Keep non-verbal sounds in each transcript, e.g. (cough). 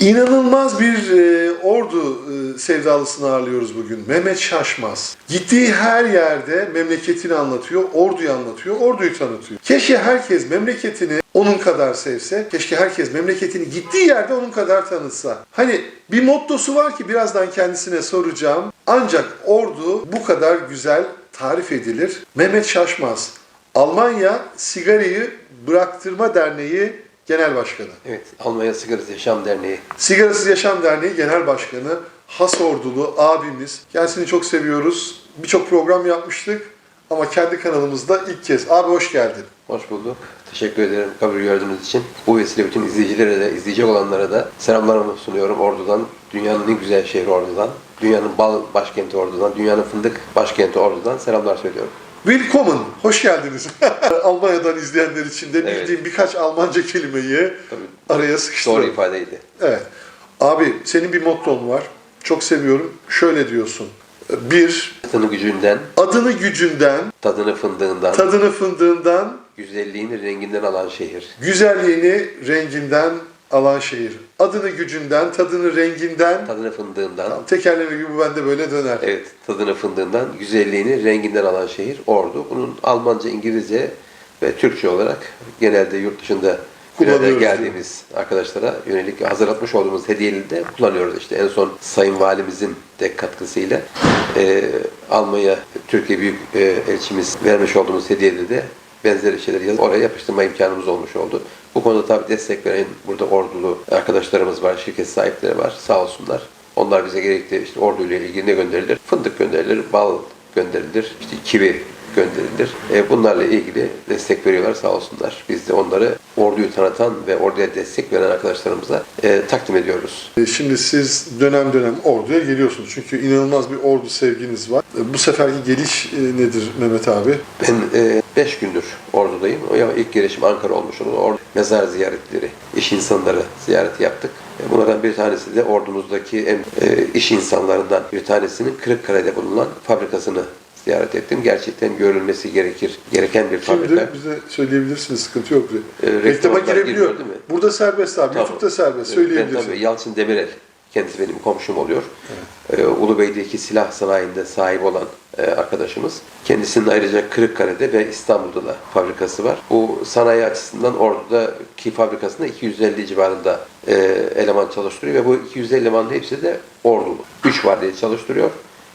İnanılmaz bir e, ordu e, sevdalısını ağırlıyoruz bugün. Mehmet Şaşmaz. Gittiği her yerde memleketini anlatıyor, orduyu anlatıyor, orduyu tanıtıyor. Keşke herkes memleketini onun kadar sevse, keşke herkes memleketini gittiği yerde onun kadar tanıtsa. Hani bir mottosu var ki birazdan kendisine soracağım. Ancak ordu bu kadar güzel tarif edilir. Mehmet Şaşmaz, Almanya Sigarayı Bıraktırma Derneği Genel Başkanı. Evet, Almanya Sigarası Yaşam Derneği. Sigarasız Yaşam Derneği Genel Başkanı Has Ordulu abimiz. Kendisini çok seviyoruz. Birçok program yapmıştık ama kendi kanalımızda ilk kez. Abi hoş geldin. Hoş bulduk. Teşekkür ederim kabul gördüğünüz için. Bu vesile bütün izleyicilere de, izleyecek olanlara da selamlarımı sunuyorum Ordu'dan. Dünyanın en güzel şehri Ordu'dan. Dünyanın bal başkenti Ordu'dan. Dünyanın fındık başkenti Ordu'dan selamlar söylüyorum. Willkommen, hoş geldiniz. (laughs) Almanya'dan izleyenler için de Evet. bildiğim birkaç Almanca kelimeyi Tabii araya doğru sıkıştırdım. ifadeydi. Evet. Abi senin bir motton var. Çok seviyorum. Şöyle diyorsun. Bir, Tadını gücünden, adını gücünden, tadını fındığından, tadını fındığından, güzelliğini renginden alan şehir. güzelliğini renginden alan şehir. Adını gücünden, tadını renginden. Tadını fındığından, Tamam, tekerleme gibi bende böyle döner. evet tadını fındığından, güzelliğini renginden alan şehir Ordu. Bunun Almanca, İngilizce ve Türkçe olarak genelde yurt dışında Kullanıyoruz geldiğimiz arkadaşlara yönelik hazırlatmış olduğumuz hediyeleri de kullanıyoruz. İşte en son Sayın Valimizin de katkısıyla e, Almanya Türkiye Büyük e, Elçimiz vermiş olduğumuz hediyede de benzeri şeyleri yazıp oraya yapıştırma imkanımız olmuş oldu. Bu konuda tabii destek veren burada ordulu arkadaşlarımız var, şirket sahipleri var sağ olsunlar. Onlar bize gerekli işte orduyla ilgili ne gönderilir? Fındık gönderilir, bal gönderilir, işte kivi gönderilir. E, bunlarla ilgili destek veriyorlar sağ olsunlar. Biz de onları orduyu tanıtan ve orduya destek veren arkadaşlarımıza e, takdim ediyoruz. E, Şimdi siz dönem dönem orduya geliyorsunuz. Çünkü inanılmaz bir ordu sevginiz var. Bu seferki geliş nedir Mehmet abi? Ben 5 gündür ordudayım. O ilk gelişim Ankara olmuş oldu. Mezar ziyaretleri, iş insanları ziyareti yaptık. Bunlardan bir tanesi de ordumuzdaki en e, iş insanlarından bir tanesinin Kırıkkale'de bulunan fabrikasını ziyaret ettim. Gerçekten görülmesi gerekir, gereken bir Şimdi fabrika. bize söyleyebilirsiniz, sıkıntı yok. E, Reklama reklamlar girebiliyor. değil mi? Burada serbest abi, Tamam. YouTube'da serbest. Ben Söyleyebilirsin. tabii Yalçın Demirel, kendisi benim komşum oluyor. Ee, Ulubey'deki silah sanayinde sahip olan e, arkadaşımız. Kendisinin ayrıca Kırıkkale'de ve İstanbul'da da fabrikası var. Bu sanayi açısından Ordu'daki fabrikasında 250 civarında e, eleman çalıştırıyor ve bu 250 elemanın hepsi de Ordulu. 3 var diye çalıştırıyor.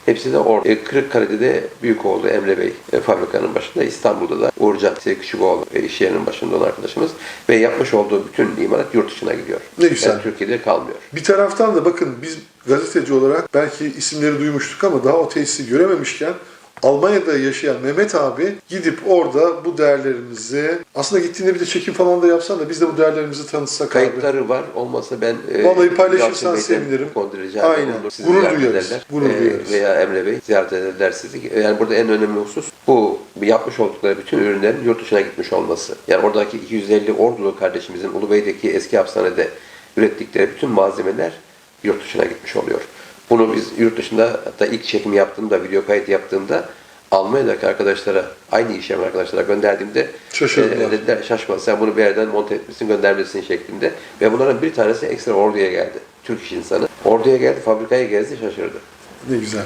Hepsi de orada. E, Kırıkkale'de de Büyükoğlu Emre Bey e, fabrikanın başında. İstanbul'da da Uğurcan Küçükoğlu e, iş yerinin başında olan arkadaşımız. Ve yapmış olduğu bütün imalat yurt dışına gidiyor. Ne güzel. Yani Türkiye'de kalmıyor. Bir taraftan da bakın biz gazeteci olarak belki isimleri duymuştuk ama daha o tesisi görememişken Almanya'da yaşayan Mehmet abi gidip orada bu değerlerimizi aslında gittiğinde bir de çekim falan da yapsan da biz de bu değerlerimizi tanıtsak abi. Kayıtları var. Olmasa ben e, Vallahi paylaşırsan sevinirim. Aynen. Gurur duyarız. ederler. Gurur E, duyarız. Veya Emre Bey ziyaret ederler sizi. Yani burada en önemli husus bu yapmış oldukları bütün ürünlerin yurt dışına gitmiş olması. Yani oradaki 250 ordulu kardeşimizin Ulubey'deki eski hapishanede ürettikleri bütün malzemeler yurt dışına gitmiş oluyor. Bunu biz yurt dışında hatta ilk çekim yaptığımda, video kayıt yaptığımda Almanya'daki arkadaşlara, aynı iş yapan arkadaşlara gönderdiğimde Şaşırdılar. e, dediler şaşma sen bunu bir yerden monte etmişsin göndermişsin şeklinde. Ve bunların bir tanesi ekstra orduya geldi. Türk iş insanı. Orduya geldi, fabrikaya gezdi, şaşırdı. Ne güzel.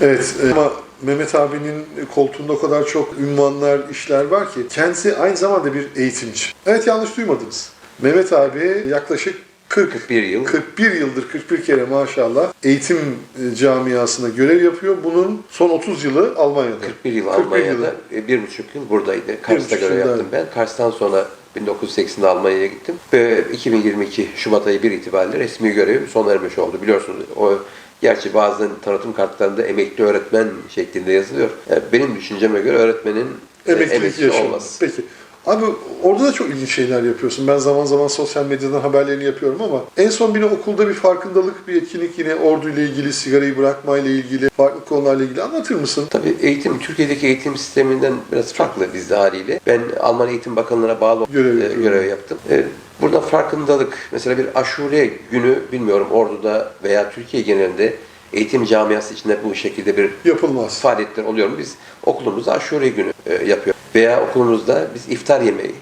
Evet e, ama Mehmet abinin koltuğunda o kadar çok ünvanlar, işler var ki kendisi aynı zamanda bir eğitimci. Evet yanlış duymadınız. Mehmet abi yaklaşık 40 41 yıl 41 yıldır 41 kere maşallah eğitim e, camiasında görev yapıyor. Bunun son 30 yılı Almanya'da. 41 yıl 41 Almanya'da, yılı. e, bir buçuk yıl buradaydı. Kars'ta görev yaptım ben. Kars'tan sonra 1980'de Almanya'ya gittim. Ve 2022 Şubat ayı 1 itibariyle resmi görevim sona ermiş oldu. Biliyorsunuz o Gerçi bazen tanıtım kartlarında emekli öğretmen şeklinde yazılıyor. Yani benim düşünceme göre öğretmenin e, Emeklilik emeklisi yaşamı. olmaz. Peki. Abi orada da çok ilginç şeyler yapıyorsun. Ben zaman zaman sosyal medyadan haberlerini yapıyorum ama en son bir okulda bir farkındalık, bir etkinlik yine orduyla ilgili, sigarayı bırakmayla ilgili, farklı konularla ilgili anlatır mısın? Tabii eğitim, Türkiye'deki eğitim sisteminden biraz farklı bizde haliyle. Ben Alman Eğitim Bakanlığı'na bağlı Görev e, görev yaptım. E, Burada farkındalık, mesela bir aşure günü bilmiyorum Ordu'da veya Türkiye genelinde eğitim camiası içinde bu şekilde bir Yapılmaz. faaliyetler oluyor mu? Biz okulumuzda aşure günü e, yapıyoruz. Veya okulumuzda biz iftar yemeği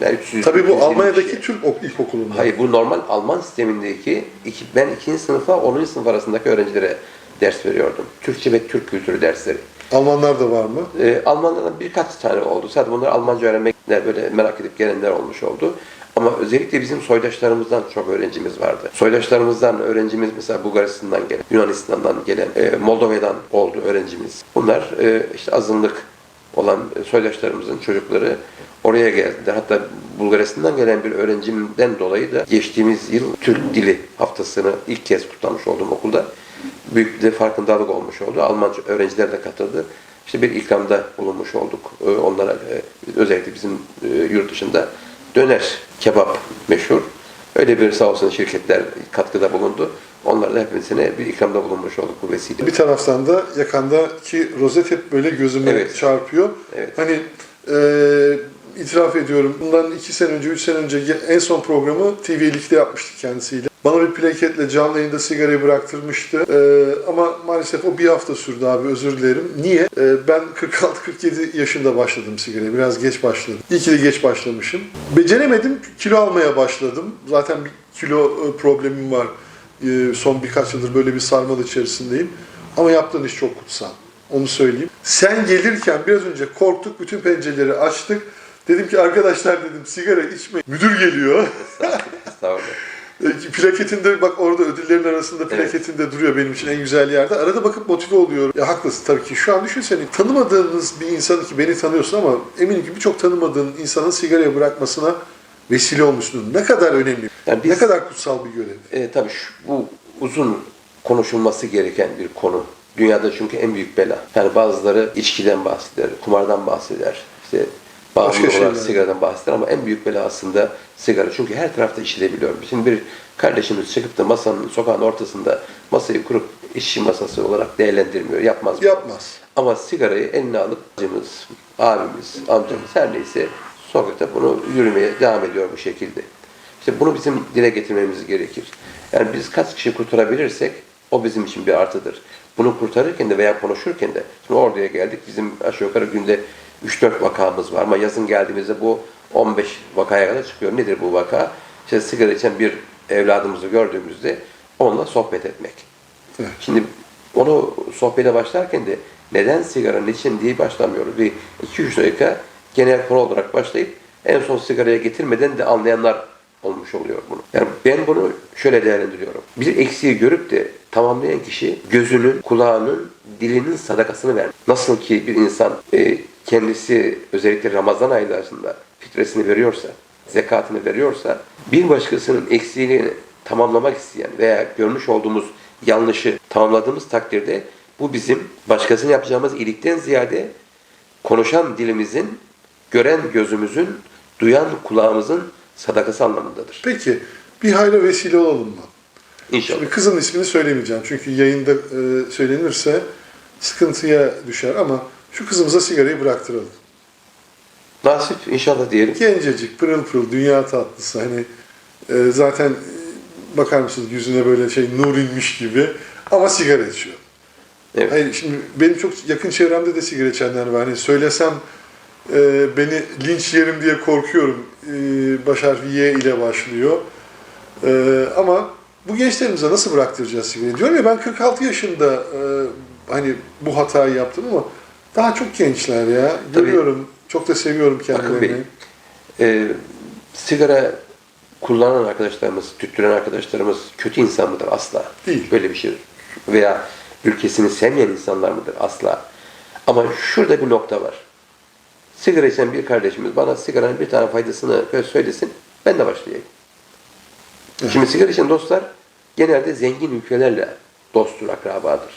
Yani 300, Tabii bu 320 Almanya'daki kişi. Türk ok- ilkokulunda. Hayır bu normal Alman sistemindeki iki, ben ikinci sınıfa 10. sınıf arasındaki öğrencilere ders veriyordum. Türkçe ve Türk kültürü dersleri. Almanlar da var mı? Ee, Almanlardan birkaç tane oldu. Sadece bunlar Almanca öğrenmekle böyle merak edip gelenler olmuş oldu. Ama özellikle bizim soydaşlarımızdan çok öğrencimiz vardı. Soydaşlarımızdan öğrencimiz mesela Bulgaristan'dan gelen, Yunanistan'dan gelen, e, Moldova'dan oldu öğrencimiz. Bunlar e, işte azınlık olan soydaşlarımızın çocukları oraya geldiler. Hatta Bulgaristan'dan gelen bir öğrencimden dolayı da geçtiğimiz yıl Türk Dili haftasını ilk kez kutlamış oldum okulda. Büyük bir farkındalık olmuş oldu. Almanca öğrenciler de katıldı. İşte bir ikramda bulunmuş olduk. Ee, Onlara e, özellikle bizim e, yurt dışında döner, kebap meşhur. Öyle bir sağ olsun şirketler katkıda bulundu. Onlara da hepsine bir ikramda bulunmuş olduk bu vesile. Bir taraftan da yakandaki rozet hep böyle gözüme Evet. çarpıyor. Evet. Hani e, itiraf ediyorum. Bundan iki sene önce, üç sene önce en son programı TV'likte yapmıştık kendisiyle. Bana bir plaketle canlı yayında sigarayı bıraktırmıştı. E, ama maalesef o bir hafta sürdü abi özür dilerim. Niye? E, ben 46-47 yaşında başladım sigaraya. Biraz geç başladım. İyi ki de geç başlamışım. Beceremedim. Kilo almaya başladım. Zaten bir kilo e, problemim var. E, son birkaç yıldır böyle bir sarmal içerisindeyim. Ama yaptığın iş çok kutsal. Onu söyleyeyim. Sen gelirken biraz önce korktuk, bütün pencereleri açtık. Dedim ki arkadaşlar dedim sigara içme. Müdür geliyor. Estağfurullah. (laughs) E, Plaketinde bak orada ödüllerin arasında Evet. plaketinde duruyor benim için en güzel yerde. Arada bakıp motive oluyorum. Ya haklısın tabii ki. Şu an düşünsene tanımadığınız bir insanı ki beni tanıyorsun ama eminim ki birçok tanımadığın insanın sigaraya bırakmasına vesile olmuşsun. Ne kadar önemli. Yani biz- Ne kadar kutsal bir görev. E, tabii şu, bu uzun konuşulması gereken bir konu. Dünyada çünkü en büyük bela. Yani bazıları içkiden bahseder, kumardan bahseder, işte bağımlı Başka olarak şeyler. sigaradan bahseder ama en büyük bela aslında sigara. Çünkü her tarafta içilebiliyor. Şimdi bir kardeşimiz çıkıp da masanın, sokağın ortasında masayı kurup işçi masası olarak değerlendirmiyor, yapmaz. Yapmaz. Ama sigarayı eline alıp bacımız, abimiz, amcamız her neyse sokakta bunu yürümeye devam ediyor bu şekilde. İşte bunu bizim dile getirmemiz gerekir. Yani biz kaç kişi kurtarabilirsek o bizim için bir artıdır. Bunu kurtarırken de veya konuşurken de şimdi orduya geldik bizim aşağı yukarı günde 3-4 vakamız var ama yazın geldiğimizde bu 15 vakaya kadar çıkıyor. Nedir bu vaka? İşte sigara içen bir evladımızı gördüğümüzde onunla sohbet etmek. Evet. Şimdi onu sohbete başlarken de neden sigaranın için diye başlamıyoruz. Bir 2-3 dakika genel konu olarak başlayıp en son sigaraya getirmeden de anlayanlar olmuş oluyor bunu. Yani ben bunu şöyle değerlendiriyorum. Bir eksiği görüp de tamamlayan kişi gözünün, kulağının, dilinin sadakasını ver. Nasıl ki bir insan e, kendisi özellikle Ramazan aylarında fitresini veriyorsa, zekatını veriyorsa bir başkasının eksiğini tamamlamak isteyen veya görmüş olduğumuz yanlışı tamamladığımız takdirde bu bizim başkasına yapacağımız iyilikten ziyade konuşan dilimizin, gören gözümüzün, duyan kulağımızın sadakası anlamındadır. Peki bir hayra vesile olalım mı? İnşallah. Şimdi kızın ismini söylemeyeceğim çünkü yayında e, söylenirse sıkıntıya düşer ama şu kızımıza sigarayı bıraktıralım. Nasip inşallah diyelim. Gencecik, pırıl pırıl, dünya tatlısı. Hani e, zaten e, bakar mısınız yüzüne böyle şey nur inmiş gibi ama sigara içiyor. Evet. Hayır şimdi benim çok yakın çevremde de sigara içenler var. Hani söylesem e, beni linç yerim diye korkuyorum. E, baş harfi Y ile başlıyor. E, ama bu gençlerimize nasıl bıraktıracağız sigarayı? Diyorum ya ben 46 yaşında e, hani bu hatayı yaptım ama daha çok gençler ya. Tabii. Görüyorum. Çok da seviyorum Bakın kendilerini. Bey, e, sigara kullanan arkadaşlarımız, tüttüren arkadaşlarımız kötü insan mıdır? Asla. Değil. Böyle bir şey. Veya ülkesini sevmeyen insanlar mıdır? Asla. Ama şurada bir nokta var. Sigara içen bir kardeşimiz bana sigaranın bir tane faydasını söylesin, ben de başlayayım. Evet. Şimdi sigara içen dostlar genelde zengin ülkelerle dosttur, akrabadır.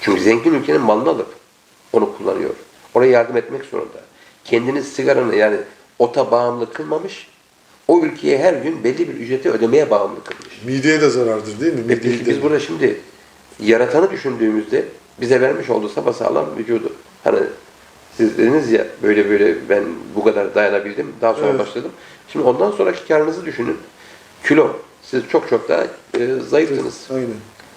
Çünkü zengin ülkenin malını alıp onu kullanıyor. Oraya yardım etmek zorunda. Kendini sigaranı yani ota bağımlı kılmamış, o ülkeye her gün belli bir ücreti ödemeye bağımlı kılmış. Mideye de zarardır değil mi? Ve Mideyi peki de- biz burada şimdi yaratanı düşündüğümüzde bize vermiş olduğu sapasağlam vücudu. Hani siz dediniz ya böyle böyle ben bu kadar dayanabildim. Daha sonra Evet. başladım. Şimdi ondan sonraki karınızı düşünün. Kilo. Siz çok çok daha e, zayıftınız. Aynen.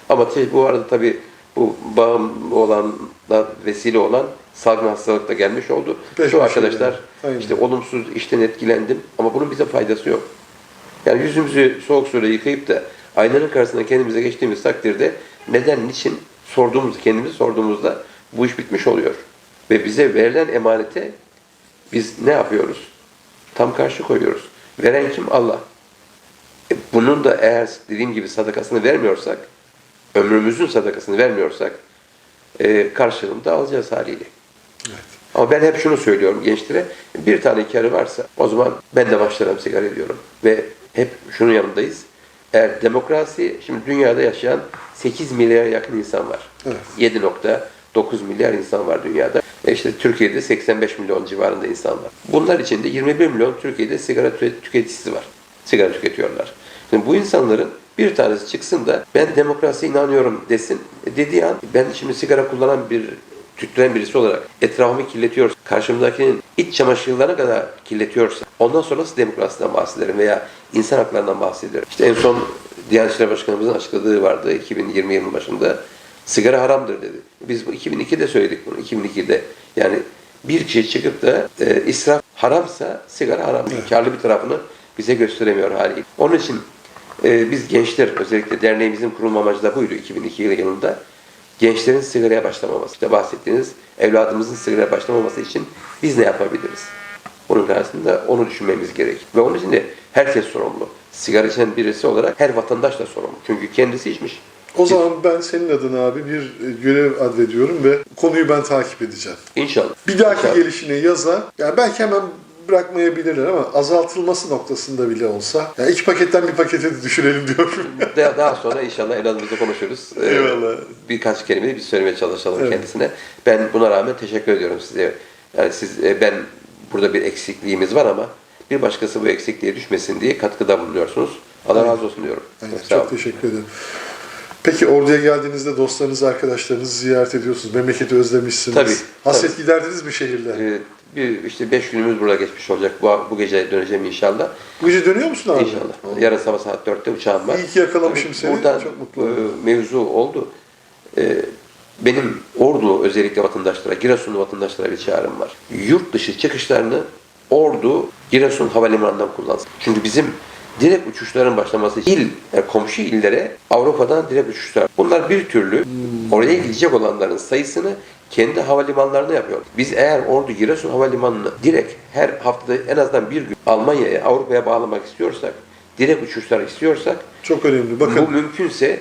Ama bu arada tabii bu bağım olan da vesile olan salgın hastalık da gelmiş oldu. Şu arkadaşlar yani. İşte olumsuz işten etkilendim ama bunun bize faydası yok. Yani yüzümüzü soğuk suyla yıkayıp da aynanın karşısına kendimize geçtiğimiz takdirde neden, niçin sorduğumuz, kendimizi sorduğumuzda bu iş bitmiş oluyor. Ve bize verilen emanete biz ne yapıyoruz? Tam karşı koyuyoruz. Veren kim? Allah. E, bunun da eğer dediğim gibi sadakasını vermiyorsak, ömrümüzün sadakasını vermiyorsak e, karşılığını da alacağız haliyle. Evet. Ama ben hep şunu söylüyorum gençlere, bir tane karı varsa o zaman ben de başlarım sigara diyorum. Ve hep şunun yanındayız. Eğer demokrasi, şimdi dünyada yaşayan 8 milyara yakın insan var. Evet. 7.9 milyar insan var dünyada. E işte Türkiye'de 85 milyon civarında insan var. Bunlar içinde 21 milyon Türkiye'de sigara tü- tüketicisi var. Sigara tüketiyorlar. Şimdi bu insanların bir tanesi çıksın da ben demokrasiye inanıyorum desin. E dediği an ben şimdi sigara kullanan bir tüttüren birisi olarak etrafımı kirletiyor, karşımdakinin iç çamaşırlarına kadar kirletiyorsa ondan sonra nasıl demokrasiden bahsederim veya insan haklarından bahsederim. İşte en son Diyanet İşleri Başkanımızın açıkladığı vardı 2020 yılının başında. Sigara haramdır dedi. Biz bu 2002'de söyledik bunu. 2002'de. Yani bir kişi çıkıp da e, israf haramsa sigara haram. Karlı bir tarafını bize gösteremiyor hali. Onun için e, biz gençler özellikle derneğimizin kurulma amacı da buydu 2002 yılında. Gençlerin sigaraya başlamaması. İşte bahsettiğiniz evladımızın sigaraya başlamaması için biz ne yapabiliriz? Onun karşısında onu düşünmemiz gerek. Ve onun için de herkes sorumlu. Sigara içen birisi olarak her vatandaş da sorumlu. Çünkü kendisi içmiş. O zaman ben senin adına abi bir e, görev advediyorum ve konuyu ben takip edeceğim. İnşallah. Bir dahaki İnşallah. gelişine yaza, yani belki hemen bırakmayabilirler ama azaltılması noktasında bile olsa, yani iki paketten bir pakete de düşürelim diyorum. (laughs) Daha, daha sonra inşallah evladımızla konuşuruz. Ee, Eyvallah. Birkaç kelime de biz söylemeye çalışalım Evet. kendisine. Ben buna rağmen teşekkür ediyorum size. Yani siz, e, ben burada bir eksikliğimiz var ama bir başkası bu eksikliğe düşmesin diye katkıda bulunuyorsunuz. Allah razı olsun diyorum. Aynen, olun. çok teşekkür ederim. Peki orduya geldiğinizde dostlarınızı, arkadaşlarınızı ziyaret ediyorsunuz. Memleketi özlemişsiniz. Tabii, Hasret giderdiniz mi şehirde? Ee, bir işte beş günümüz burada geçmiş olacak. Bu, bu gece döneceğim inşallah. Bu gece dönüyor musun abi? İnşallah. Yarın sabah saat 4'te uçağım var. İyi ki yakalamışım seni. Buradan Çok mutlu e, oldum. mevzu oldu. E, benim Ordu özellikle vatandaşlara, Giresunlu vatandaşlara bir çağrım var. Yurt dışı çıkışlarını Ordu, Giresun havalimanından kullansın. Çünkü bizim direkt uçuşların başlaması için il, yani komşu illere Avrupa'dan direkt uçuşlar. Bunlar bir türlü oraya gidecek olanların sayısını kendi havalimanlarına yapıyor. Biz eğer Ordu Giresun Havalimanı'nı direkt her haftada en azından bir gün Almanya'ya, Avrupa'ya bağlamak istiyorsak, direkt uçuşlar istiyorsak Çok önemli. Bakın bu mümkünse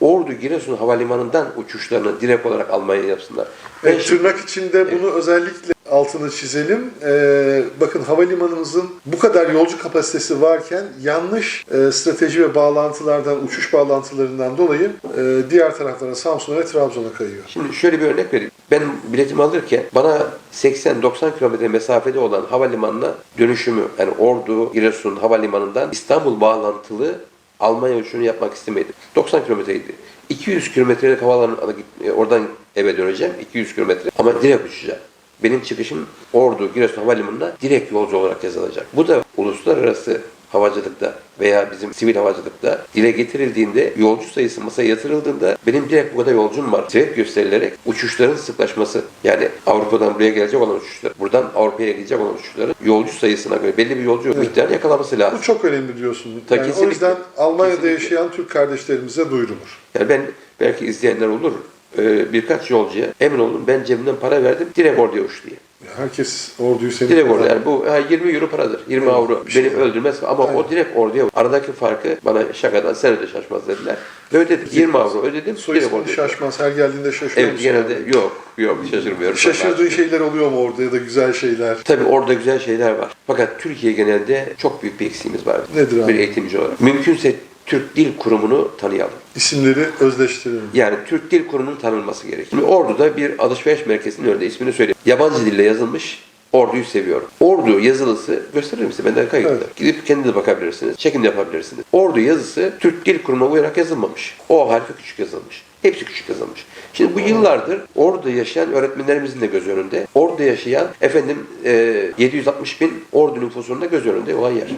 Ordu Giresun Havalimanı'ndan uçuşlarını direkt olarak Almanya'ya yapsınlar. Ben Evet, şimdi- tırnak içinde bunu özellikle altını çizelim. Ee, bakın havalimanımızın bu kadar yolcu kapasitesi varken yanlış e, strateji ve bağlantılardan, uçuş bağlantılarından dolayı e, diğer taraflara Samsun'a ve Trabzon'a kayıyor. Şimdi şöyle bir örnek vereyim. Ben biletimi alırken bana 80-90 kilometre mesafede olan havalimanına dönüşümü yani Ordu, Giresun havalimanından İstanbul bağlantılı Almanya uçuşunu yapmak istemedim. 90 kilometreydi. 200 kilometrelik havalarına e, oradan eve döneceğim. 200 kilometre ama direkt uçacağım. Benim çıkışım Ordu, Giresun Havalimanı'na direkt yolcu olarak yazılacak. Bu da uluslararası havacılıkta veya bizim sivil havacılıkta dile getirildiğinde yolcu sayısı masaya yatırıldığında benim direkt bu kadar yolcum var. Sebep gösterilerek uçuşların sıklaşması yani Avrupa'dan buraya gelecek olan uçuşlar, buradan Avrupa'ya gidecek olan uçuşların yolcu sayısına göre belli bir yolcu miktarını yakalaması lazım. Bu çok önemli diyorsun. Tabii Yani o yüzden Almanya'da Kesinlikle. yaşayan Türk kardeşlerimize duyurulur. Yani ben belki izleyenler olur e, birkaç yolcuya emin olun ben cebimden para verdim direkt oraya uç diye. Herkes orduyu senin Direkt orada yani bu ha, 20 euro paradır. 20 Evet, avro. şey Beni var. öldürmez ama Aynen. o direkt orduya. Aradaki farkı bana şakadan sen öde şaşmaz dediler. Ve ödedim. 20 avro ödedim. Soy direkt orduya. şaşmaz. Her geldiğinde şaşırıyor Evet genelde abi? yok yok şaşırmıyorum. Şaşırdığın şeyler oluyor mu orada ya da güzel şeyler? Tabii orada güzel şeyler var. Fakat Türkiye genelinde çok büyük bir eksiğimiz var. Nedir abi? Bir eğitimci olarak. Mümkünse Türk Dil Kurumu'nu tanıyalım. İsimleri özleştirelim. Yani Türk Dil Kurumu'nun tanınması gerekiyor. Şimdi Ordu'da bir alışveriş merkezinin önünde ismini söyleyeyim. Yabancı dille yazılmış Ordu'yu seviyorum. Ordu yazılısı gösteririm size benden kayıtlı. Evet. Gidip kendiniz bakabilirsiniz. Çekim yapabilirsiniz. Ordu yazısı Türk Dil Kurumu'na uyarak yazılmamış. O harfi küçük yazılmış. Hepsi küçük yazılmış. Şimdi bu yıllardır orada yaşayan öğretmenlerimizin de göz önünde. Orada yaşayan efendim e, 760 bin ordu nüfusunda göz önünde olan yer.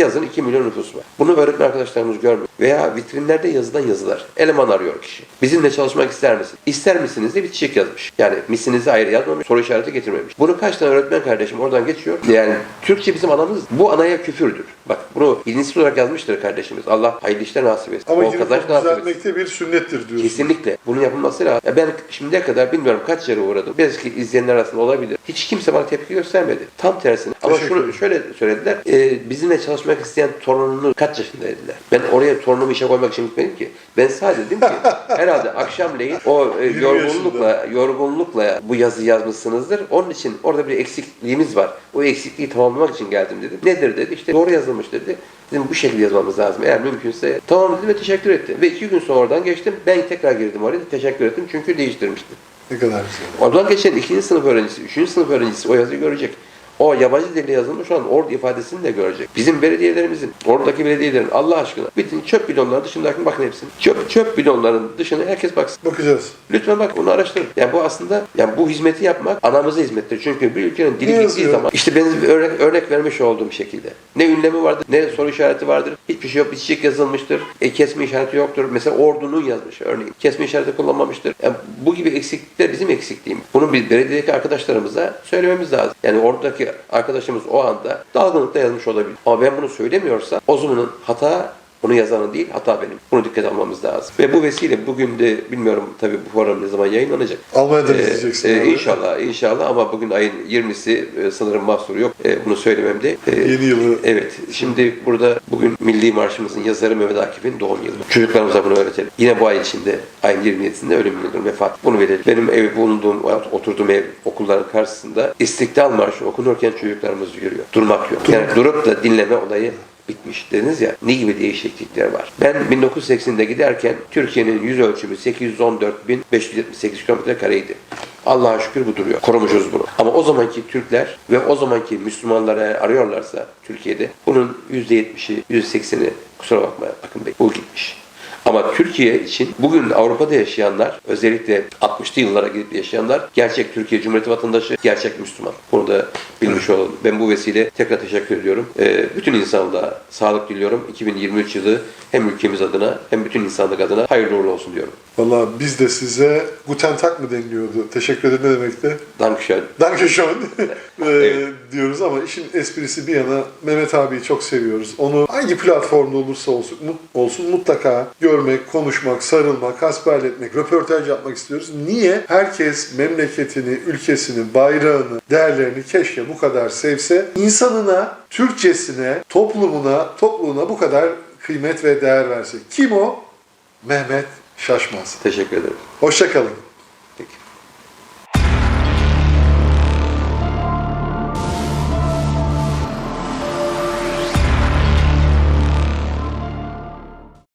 Yazın 2 milyon nüfusu var. Bunu öğretmen arkadaşlarımız görmüyor. Veya vitrinlerde yazılan yazılar. Eleman arıyor kişi. Bizimle çalışmak ister misin? İster misiniz de bir çiçek yazmış. Yani misinizi ayrı yazmamış, soru işareti getirmemiş. Bunu kaç tane öğretmen kardeşim oradan geçiyor. Yani Türkçe bizim anamız. Bu anaya küfürdür. Bak bunu ilinsiz olarak yazmıştır kardeşimiz. Allah hayırlı işler nasip etsin. Ama Bol kazanç nasip etsin. bir sünnettir diyorsun. Kesinlikle. Bunun yapılması lazım. Ya ben şimdiye kadar bilmiyorum kaç yere uğradım. Belki izleyenler arasında olabilir. Hiç kimse bana tepki göstermedi. Tam tersine. Ama şunu şöyle söylediler. E, bizimle çalışmak isteyen torununu kaç yaşında dediler. Ben oraya torunumu işe koymak için gitmedim ki. Ben sadece dedim ki (laughs) herhalde akşamleyin o e, 20 yorgunlukla yorgunlukla bu yazı yazmışsınızdır. Onun için orada bir eksikliğimiz var. O eksikliği tamamlamak için geldim dedim. Nedir dedi. İşte doğru yazılmış dedi. Dedim bu şekilde yazmamız lazım. Eğer mümkünse tamam dedim ve teşekkür etti. Ve iki gün sonra oradan geçtim. Ben tekrar girdim oraya teşekkür ettim çünkü değiştirmiştim. Ne kadar güzel. Oradan geçen ikinci sınıf öğrencisi, üçüncü sınıf öğrencisi o yazıyı görecek. O yabancı dille yazılmış olan orada ifadesini de görecek. Bizim belediyelerimizin, oradaki belediyelerin Allah aşkına bütün çöp bidonları dışındaki bakın hepsini. Çöp, çöp bidonların dışına herkes baksın. Bakacağız. Lütfen bak bunu araştırın. Yani bu aslında yani bu hizmeti yapmak anamıza hizmettir. Çünkü bir ülkenin dili Ne gittiği zaman işte benim örnek, örnek vermiş olduğum şekilde. Ne ünlemi vardır, ne soru işareti vardır. Hiçbir şey yok. Bir çiçek yazılmıştır. E, kesme işareti yoktur. Mesela ordunun yazmış örneğin. Kesme işareti kullanmamıştır. Yani bu gibi eksiklikler bizim eksikliğimiz. Bunu bir belediyedeki arkadaşlarımıza söylememiz lazım. Yani oradaki arkadaşımız o anda dalgınlıkla yazmış olabilir. Ama ben bunu söylemiyorsam o zaman hata bunu yazanın değil, hata benim. Bunu dikkat almamız lazım. Ve bu vesile bugün de bilmiyorum tabii bu program ne zaman yayınlanacak. Almanya'dan Ee, izleyeceksin. e, inşallah, inşallah ama bugün ayın 20'si e, sanırım mahsuru yok. E, bunu söylememde. E, Yeni yılı. Evet. Şimdi burada bugün Milli Marşımızın yazarı Mehmet Akif'in doğum yılı. Çocuklarımıza bunu öğretelim. Yine bu ay içinde ayın 27'sinde ölüm yıldönümü vefat. Bunu verelim. Benim ev bulunduğum, oturduğum ev okulların karşısında İstiklal Marşı okunurken çocuklarımız yürüyor. Durmak yok. Yani durup da dinleme olayı bitmiş dediniz ya ne gibi değişiklikler var. Ben 1980'de giderken Türkiye'nin yüz ölçümü 814.578 kilometre kareydi. Allah'a şükür bu duruyor. Korumuşuz bunu. Ama o zamanki Türkler ve o zamanki Müslümanları arıyorlarsa Türkiye'de bunun %70'i, %80'i kusura bakma Akın Bey bu gitmiş. Ama Türkiye için bugün Avrupa'da yaşayanlar, özellikle 60'lı yıllara gidip yaşayanlar gerçek Türkiye Cumhuriyeti vatandaşı, gerçek Müslüman. Bunu da bilmiş olalım. Ben bu vesile tekrar teşekkür ediyorum. Ee, bütün insanlığa sağlık diliyorum. 2023 yılı hem ülkemiz adına hem bütün insanlık adına hayırlı uğurlu olsun diyorum. Valla biz de size Guten Tag mı deniliyordu? Teşekkür ederim ne demekti? Dankeschön. Dankeschön (laughs) ee, Evet. diyoruz ama işin esprisi bir yana Mehmet abiyi çok seviyoruz. Onu hangi platformda olursa olsun, olsun mutlaka görmek, konuşmak, sarılmak, hasbihal röportaj yapmak istiyoruz. Niye? Herkes memleketini, ülkesini, bayrağını, değerlerini keşke bu kadar sevse. İnsanına, Türkçesine, toplumuna, topluluğuna bu kadar kıymet ve değer verse. Kim o? Mehmet Şaşmaz. Teşekkür ederim. Hoşçakalın.